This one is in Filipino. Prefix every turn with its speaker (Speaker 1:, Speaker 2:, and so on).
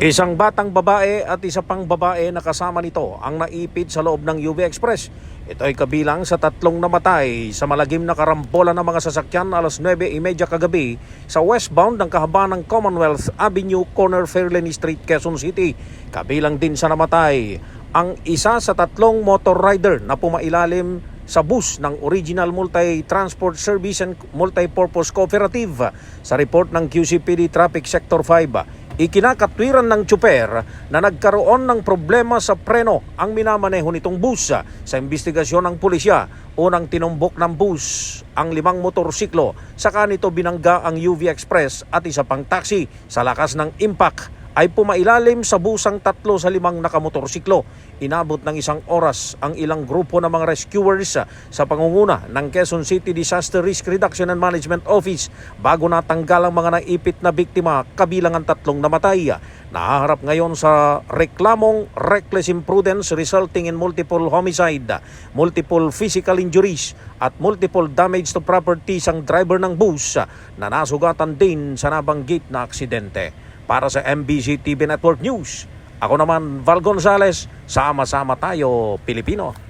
Speaker 1: Isang batang babae at isa pang babae na kasama nito ang naipit sa loob ng UV Express. Ito ay kabilang sa tatlong namatay sa malagim na karambola ng mga sasakyan alas 9.30 kagabi sa westbound ng kahabaan ng Commonwealth Avenue, corner Fairlane Street, Quezon City. Kabilang din sa namatay ang isa sa tatlong motor rider na pumailalim sa bus ng Original Multi-Transport Service and Multi-Purpose Cooperative sa report ng QCPD Traffic Sector 5 ikinakatwiran ng tsuper na nagkaroon ng problema sa preno ang minamaneho nitong bus. Sa investigasyon ng pulisya, unang tinumbok ng bus ang limang motorsiklo, saka nito binangga ang UV Express at isa pang taxi. Sa lakas ng impact, ay pumailalim sa busang tatlo sa limang nakamotorsiklo. Inabot ng isang oras ang ilang grupo ng mga rescuers sa pangunguna ng Quezon City Disaster Risk Reduction and Management Office bago natanggal ang mga naipit na biktima kabilang ang tatlong namatay. Nahaharap ngayon sa reklamong reckless imprudence resulting in multiple homicide, multiple physical injuries at multiple damage to properties ang driver ng bus na nasugatan din sa nabanggit na aksidente para sa MBC TV Network News. Ako naman, Val Gonzales, sama-sama tayo, Pilipino.